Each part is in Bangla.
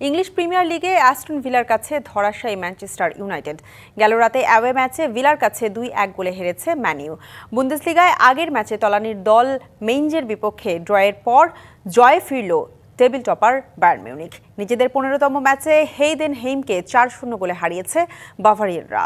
ইংলিশ প্রিমিয়ার লিগে অ্যাস্টন ভিলার কাছে ধরাশায়ী ম্যানচেস্টার ইউনাইটেড। গেল রাতে অ্যাওয়ে ম্যাচে ভিলার কাছে দুই এক গোলে হেরেছে ম্যানিউ বুন্দেসলিগায় আগের ম্যাচে তলানির দল মেইনজের বিপক্ষে ড্রয়ের পর জয়ে ফিরল টেবিল টপার বায়ার্ন মিউনিক নিজেদের পনেরোতম ম্যাচে হেইদেন হেইমকে চার শূন্য গোলে হারিয়েছে বাভারিয়ানরা।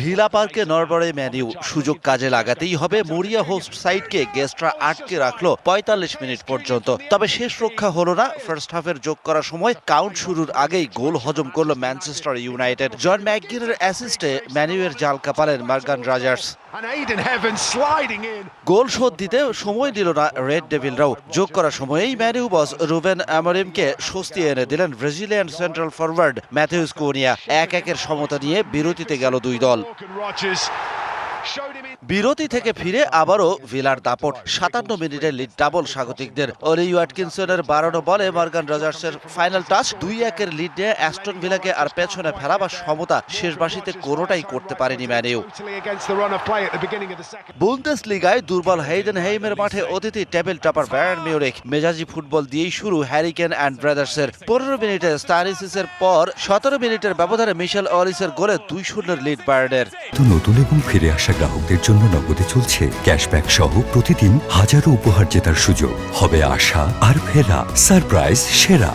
ভিলা পার্কে নরবরে ম্যানিউ সুযোগ কাজে লাগাতেই হবে। মরিয়া হোস্ট সাইডকে গেস্টরা আটকে রাখল পঁয়তাল্লিশ মিনিট পর্যন্ত। তবে শেষ রক্ষা হলো না। ফার্স্ট হাফের যোগ করার সময় কাউন্ট শুরুর আগেই গোল হজম করল ম্যানচেস্টার ইউনাইটেড জন ম্যাকগিনের অ্যাসিস্টে ম্যানিউয়ের জাল কাপালেন মার্গান রাজার্স. গোল শোধ দিতে সময় দিল না রেড ডেভিলরাও যোগ করার সময়েই ম্যানিউ বস রুবেন অ্যামোরিমকে স্বস্তি এনে দিলেন Brazilian central forward Matheus Cunha এক একের সমতা নিয়ে বিরতিতে গেল দুই দল। Talking Rogers বিরতি থেকে ফিরে আবারও ভিলার দাপট। সাতান্ন মিনিটের লিড ডাবল স্বাগতিকদের। অলি ওয়াটকিনসনের বারোনো বলে মর্গান রজার্সের ফাইনাল টাচ দুই একের লিড নিয়ে অ্যাস্টন ভিলাকে আর পেছনে ফেলা বা সমতা শেষ বাসিতে কোনোটাই করতে পারেনি second. বুন্দেস লিগায় দুর্বল হেইডেন হেইমের মাঠে অতিথি টেবিল টপার বায়ার্ন মিউরিক মেজাজি ফুটবল দিয়েই শুরু হ্যারিকেন অ্যান্ড ব্রাদার্সের। পনেরো মিনিটে স্টারিসিসের পর সতেরো মিনিটের ব্যবধানে মিশেল অলিসের গোলে দুই শূন্যের লিড বায়ার্নের নতুন এবং ফিরে আসা গ্রাহকদের জন্য নগদে চলছে ক্যাশব্যাক সহ প্রতিদিন হাজারো উপহার জেতার সুযোগ। হবে আশা আর ফেরা, সারপ্রাইজ, সেরা।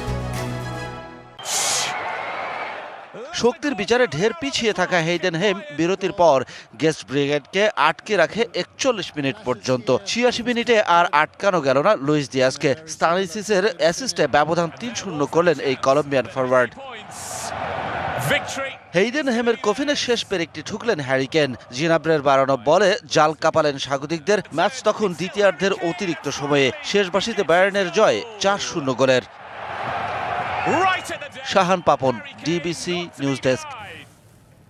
শক্তির বিচারে ঢের পিছিয়ে থাকা হেইডেন হেম বিরতির পর গেস্ট ব্রিগেডকে আটকে রাখে একচল্লিশ মিনিট পর্যন্ত। ছিয়াশি মিনিটে আর আটকানো গেল না লুইস দিয়াসকে স্টানিসিসের অ্যাসিস্টে ব্যবধান তিন শূন্য করলেন এই কলম্বিয়ান ফরওয়ার্ড হেইডেন হেমের কফিনের শেষ পেরেকটি ঠুকলেন হ্যারিকেন জিনাব্রের বাড়ানো বলে জাল কাপালেন স্বাগতিকদের ম্যাচ তখন দ্বিতীয়ার্ধের অতিরিক্ত সময়ে। শেষ বাসিতে বায়ার্নের জয় চার শূন্য গোলের। Shahan Papon DBC news desk.